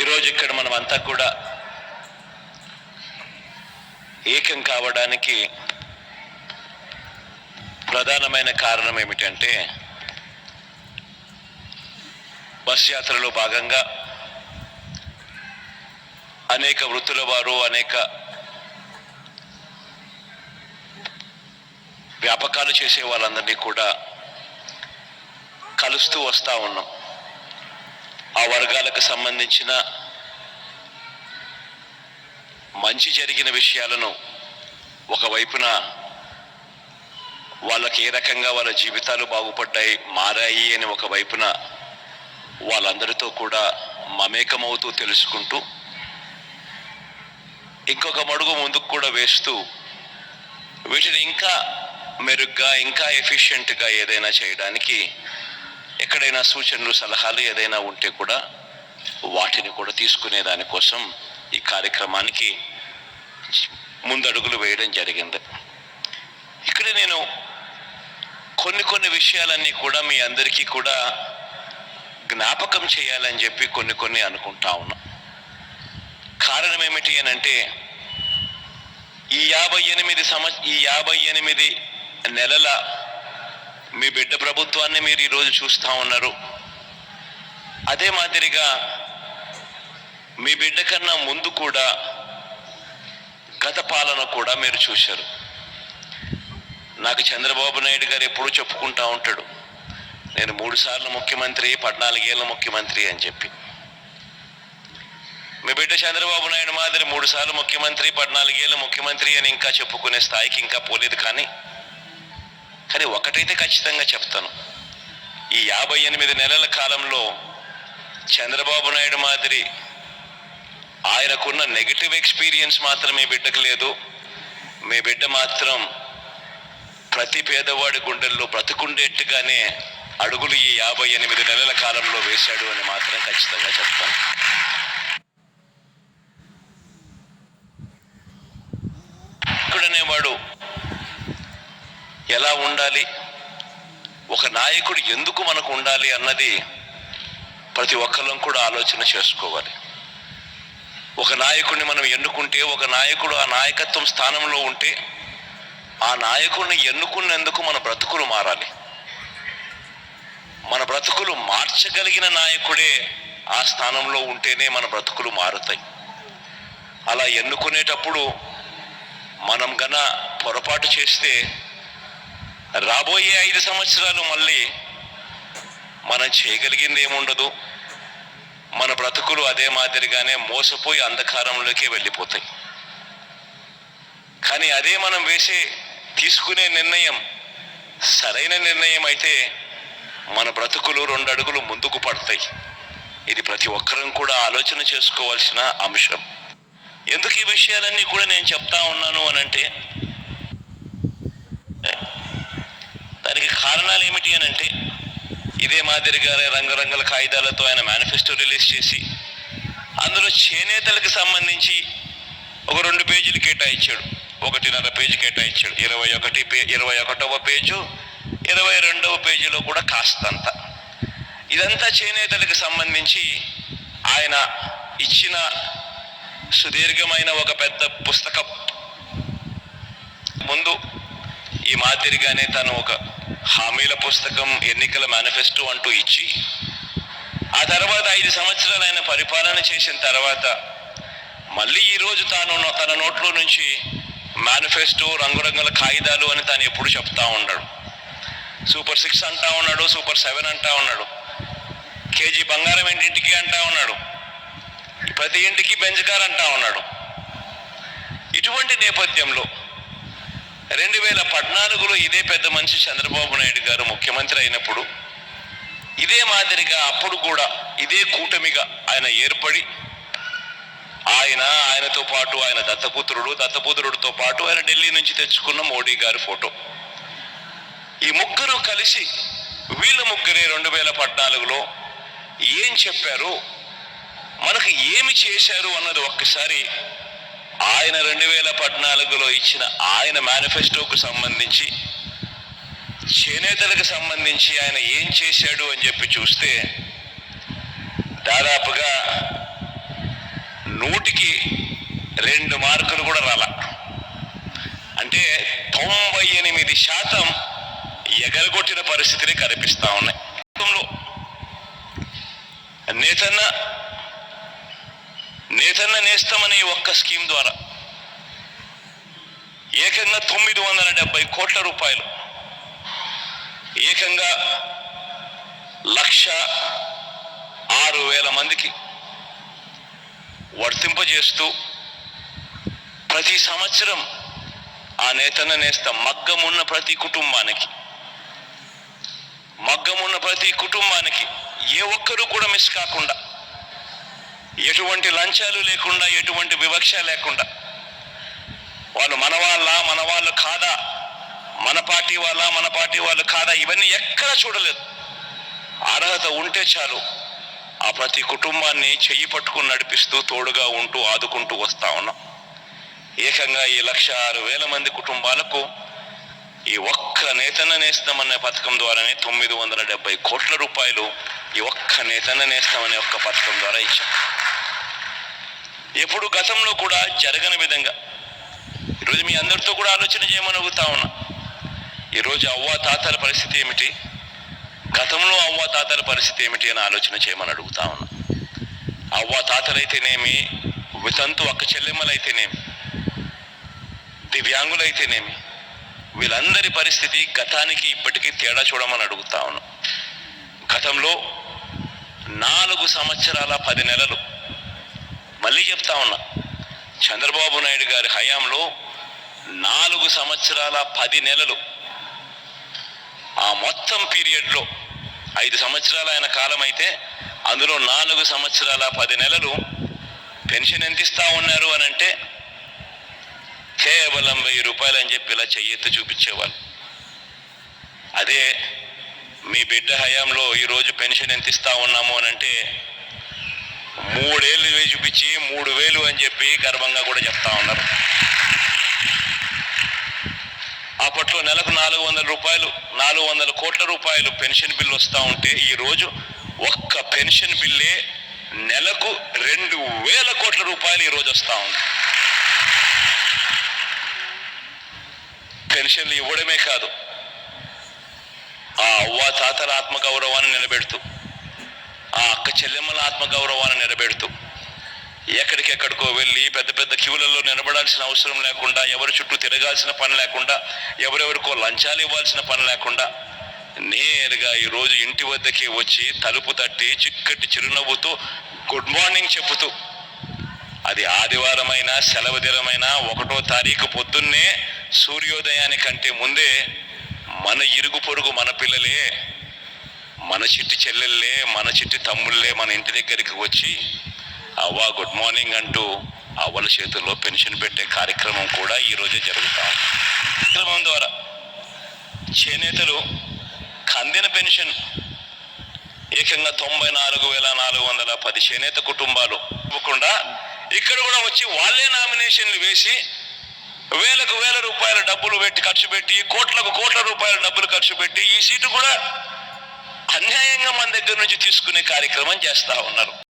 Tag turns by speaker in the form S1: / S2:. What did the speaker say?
S1: ఈరోజు ఇక్కడ మనం అంతా కూడా ఏకం కావడానికి ప్రధానమైన కారణం ఏమిటంటే బస్ యాత్రలో భాగంగా అనేక వృత్తుల వారు అనేక వ్యాపకాలు చేసే వాళ్ళందరినీ కూడా కలుస్తూ వస్తూ ఉన్నాం. ఆ వర్గాలకు సంబంధించిన మంచి జరిగిన విషయాలను ఒకవైపున వాళ్ళకి ఏ రకంగా వాళ్ళ జీవితాలు బాగుపడ్డాయి మారాయి అని ఒకవైపున వాళ్ళందరితో కూడా మమేకమవుతూ తెలుసుకుంటూ ఇంకొక మడుగు ముందుకు కూడా వేస్తూ వీటిని ఇంకా మెరుగ్గా ఇంకా ఎఫిషియెంట్గా ఏదైనా చేయడానికి ఎక్కడైనా సూచనలు సలహాలు ఏదైనా ఉంటే కూడా వాటిని కూడా తీసుకునే దానికోసం ఈ కార్యక్రమానికి ముందడుగులు వేయడం జరిగింది. ఇక్కడ నేను కొన్ని కొన్ని విషయాలన్నీ కూడా మీ అందరికీ కూడా జ్ఞాపకం చేయాలని చెప్పి కొన్ని కొన్ని అనుకుంటా ఉన్నా. కారణం ఏమిటి అని అంటే ఈ యాభై ఎనిమిది సంవత్స ఈ యాభై ఎనిమిది నెలల మీ బిడ్డ ప్రభుత్వాన్ని మీరు ఈరోజు చూస్తూ ఉన్నారు. అదే మాదిరిగా మీ బిడ్డ కన్నా ముందు కూడా గత పాలన కూడా మీరు చూశారు. నాకు చంద్రబాబు నాయుడు గారు ఎప్పుడూ చెప్పుకుంటా ఉంటాడు. నేను మూడుసార్లు ముఖ్యమంత్రి పద్నాలుగేళ్ళ ముఖ్యమంత్రి అని చెప్పి. మీ బిడ్డ చంద్రబాబు నాయుడు మాదిరి మూడు సార్లు ముఖ్యమంత్రి పద్నాలుగేళ్ళ ముఖ్యమంత్రి అని ఇంకా చెప్పుకునే స్థాయికి ఇంకా పోలేదు కానీ కానీ ఒకటైతే ఖచ్చితంగా చెప్తాను. ఈ యాభై ఎనిమిది నెలల కాలంలో చంద్రబాబు నాయుడు మాదిరి ఆయనకున్న నెగిటివ్ ఎక్స్పీరియన్స్ మాత్రం మీ బిడ్డకు లేదు. మీ బిడ్డ మాత్రం ప్రతి పేదవాడి గుండెల్లో బ్రతుకుండేట్టుగానే అడుగులు ఈ యాభై ఎనిమిది నెలల కాలంలో వేశాడు అని మాత్రం ఖచ్చితంగా చెప్తాను. నాయకుడనేవాడు ఎలా ఉండాలి? ఒక నాయకుడు ఎందుకు మనకు ఉండాలి అన్నది ప్రతి ఒక్కరం కూడా ఆలోచన చేసుకోవాలి. ఒక నాయకుడిని మనం ఎన్నుకుంటే ఒక నాయకుడు ఆ నాయకత్వం స్థానంలో ఉంటే ఆ నాయకుడిని ఎన్నుకున్నందుకు మన బ్రతుకులు మారాలి. మన బ్రతుకులు మార్చగలిగిన నాయకుడే ఆ స్థానంలో ఉంటేనే మన బ్రతుకులు మారుతాయి. అలా ఎన్నుకునేటప్పుడు మనం గన పొరపాటు చేస్తే రాబోయే ఐదు సంవత్సరాలు మళ్ళీ మనం చేయగలిగింది ఏముండదు. మన బ్రతుకులు అదే మాదిరిగానే మోసపోయి అంధకారంలోకి వెళ్ళిపోతాయి. కానీ అదే మనం వేసే తీసుకునే నిర్ణయం సరైన నిర్ణయం అయితే మన బ్రతుకులు రెండు అడుగులు ముందుకు పడతాయి. ఇది ప్రతి ఒక్కరం కూడా ఆలోచన చేసుకోవాల్సిన అంశం. ఎందుకు ఈ విషయాలన్నీ కూడా నేను చెప్తా ఉన్నాను అని అంటే దానికి కారణాలు ఏమిటి అని అంటే ఇదే మాదిరిగా రంగురంగుల కాగితాలతో ఆయన మేనిఫెస్టో రిలీజ్ చేసి అందులో చేనేతలకు సంబంధించి ఒక రెండు పేజీలు కేటాయించాడు. ఒకటిన్నర పేజీ కేటాయించాడు. ఇరవై ఒకటి పే ఇరవై ఒకటవ పేజు ఇరవై రెండవ పేజీలో కూడా కాస్తంత. ఇదంతా చేనేతలకు సంబంధించి ఆయన ఇచ్చిన సుదీర్ఘమైన ఒక పెద్ద పుస్తకం. ముందు ఈ మాదిరిగానే తను ఒక హామీల పుస్తకం ఎన్నికల మేనిఫెస్టో అంటూ ఇచ్చి ఆ తర్వాత ఐదు సంవత్సరాలు ఆయన పరిపాలన చేసిన తర్వాత మళ్ళీ ఈరోజు తాను తన నోట్లో నుంచి మేనిఫెస్టో రంగురంగుల కాగితాలు అని తాను ఎప్పుడు చెప్తా ఉన్నాడు. సూపర్ సిక్స్ అంటా ఉన్నాడు సూపర్ సెవెన్ అంటా ఉన్నాడు. కేజీ బంగారం ఇంటింటికి అంటా ఉన్నాడు. ప్రతి ఇంటికి బెంచ్ కార్ అంటా ఉన్నాడు. ఇటువంటి నేపథ్యంలో రెండు వేల పద్నాలుగులో ఇదే పెద్ద మనిషి చంద్రబాబు నాయుడు గారు ముఖ్యమంత్రి అయినప్పుడు ఇదే మాదిరిగా అప్పుడు కూడా ఇదే కూటమిగా ఆయన ఏర్పడి ఆయన ఆయనతో పాటు ఆయన దత్తపుత్రుడు దత్తపుత్రుడితో పాటు ఆయన ఢిల్లీ నుంచి తెచ్చుకున్న మోడీ గారి ఫోటో. ఈ ముగ్గురు కలిసి వీళ్ళ ముగ్గురే రెండు వేల పద్నాలుగులో ఏం చెప్పారు మనకు ఏమి చేశారు అన్నది ఒక్కసారి ఆయన రెండు వేల పద్నాలుగులో ఇచ్చిన ఆయన మేనిఫెస్టోకు సంబంధించి చేనేతలకు సంబంధించి ఆయన ఏం చేశాడు అని చెప్పి చూస్తే దాదాపుగా నూటికి రెండు మార్కులు కూడా రాల. అంటే తొంభై ఎనిమిది శాతం ఎగరగొట్టిన పరిస్థితిని కనిపిస్తా ఉన్నాయి. నేతన్న నేతన్న నేస్తమనే ఒక్క స్కీమ్ ద్వారా. ఏకంగా తొమ్మిది వందల డెబ్బై కోట్ల రూపాయలు. ఏకంగా లక్ష ఆరు వేల మందికి వర్తింపజేస్తూ ప్రతి సంవత్సరం ఆ నేతన్న నేస్త మగ్గమున్న ప్రతి కుటుంబానికి. మగ్గమున్న ప్రతి కుటుంబానికి ఏ ఒక్కరూ కూడా మిస్ కాకుండా ఎటువంటి లంచాలు లేకుండా ఎటువంటి వివక్ష లేకుండా. వాళ్ళు మన వాళ్ళ మన వాళ్ళు కాదా? మన పార్టీ వాళ్ళ మన పార్టీ వాళ్ళు కాదా? ఇవన్నీ ఎక్కడ చూడలేదు. అర్హత ఉంటే చాలు. ఆ ప్రతి కుటుంబాన్ని చెయ్యి పట్టుకుని నడిపిస్తూ తోడుగా ఉంటూ ఆదుకుంటూ వస్తా ఉన్నాం. ఏకంగా ఈ లక్ష ఆరు వేల మంది కుటుంబాలకు ఈ ఒక్క నేతన్న నేస్తామనే అనే పథకం ద్వారానే తొమ్మిది వందల డెబ్బై కోట్ల రూపాయలు ఈ ఒక్క నేతన్న నేస్తామనే అనే ఒక్క పథకం ద్వారా ఇచ్చాం. ఎప్పుడు గతంలో కూడా జరగని విధంగా. ఈరోజు మీ అందరితో కూడా ఆలోచన చేయమని అడుగుతా ఉన్నా. ఈరోజు అవ్వ తాతల పరిస్థితి ఏమిటి? గతంలో అవ్వ తాతల పరిస్థితి ఏమిటి అని ఆలోచన చేయమని అడుగుతా ఉన్నా. అవ్వ తాతలైతేనేమి? వితంతు అక్క చెల్లెమ్మలైతేనేమి? దివ్యాంగులైతేనేమి? వీళ్ళందరి పరిస్థితి గతానికి ఇప్పటికీ తేడా చూడమని అడుగుతా ఉన్నాం. గతంలో నాలుగు సంవత్సరాల పది నెలలు మళ్ళీ చెప్తా ఉన్నా. చంద్రబాబు నాయుడు గారి హయాంలో నాలుగు సంవత్సరాల పది నెలలు. ఆ మొత్తం పీరియడ్లో ఐదు సంవత్సరాలు ఆయన కాలం అయితే అందులో నాలుగు సంవత్సరాల పది నెలలు పెన్షన్ ఎంత ఇస్తా ఉన్నారు అని అంటే కేవలం వెయ్యి రూపాయలు అని చెప్పి ఇలా చెయ్యెత్తి చూపించేవాళ్ళు. అదే మీ బిడ్డ హయాంలో ఈరోజు పెన్షన్ ఎంత ఇస్తా ఉన్నాము అని అంటే మూడేళ్ళు వేసి చూపించి మూడు వేలు అని చెప్పి గర్వంగా కూడా చెప్తా ఉన్నారు. అప్పట్లో నెలకు నాలుగు వందల రూపాయలు నాలుగు వందల కోట్ల రూపాయలు పెన్షన్ బిల్లు వస్తూ ఉంటే ఈరోజు ఒక్క పెన్షన్ బిల్లే నెలకు రెండు వేల కోట్ల రూపాయలు ఈ రోజు వస్తూ ఉంది. పెన్షన్లు ఇవ్వడమే కాదు ఆ అవ్వ తాతల ఆత్మగౌరవాన్ని నిలబెడుతూ ఆ అక్క చెల్లెమ్మల ఆత్మగౌరవాన్ని నిలబెడుతూ ఎక్కడికెక్కడికో వెళ్ళి పెద్ద పెద్ద క్యూలలో నిలబడాల్సిన అవసరం లేకుండా ఎవరి చుట్టూ తిరగాల్సిన పని లేకుండా ఎవరెవరికో లంచాలు ఇవ్వాల్సిన పని లేకుండా నేరుగా ఈరోజు ఇంటి వద్దకే వచ్చి తలుపు తట్టి చిక్కటి చిరునవ్వుతూ గుడ్ మార్నింగ్ చెబుతూ అది ఆదివారమైనా సెలవు దినమైనా ఒకటో తారీఖు పొద్దున్నే సూర్యోదయానికంటే ముందే మన ఇరుగు పొరుగు మన పిల్లలే మన చిట్టి చెల్లెళ్ళే మన చిట్టి తమ్ముళ్ళే మన ఇంటి దగ్గరికి వచ్చి అవ్వ గుడ్ మార్నింగ్ అంటూ అవ్వల చేతుల్లో పెన్షన్ పెట్టే కార్యక్రమం కూడా ఈరోజే జరుగుతా కార్యక్రమం ద్వారా చేనేతలు కందిన పెన్షన్ ఏకంగా తొంభై నాలుగు వేల నాలుగు వందల పది చేనేత కుటుంబాలు ఇవ్వకుండా ఇక్కడ కూడా వచ్చి వాళ్ళే నామినేషన్లు వేసి వేలకు వేల రూపాయల డబ్బులు పెట్టి ఖర్చు పెట్టి కోట్లకు కోట్ల రూపాయల డబ్బులు ఖర్చు పెట్టి ఈ సీటు కూడా అన్యాయంగా మన దగ్గర నుంచి తీసుకునే కార్యక్రమం చేస్తా ఉన్నారు.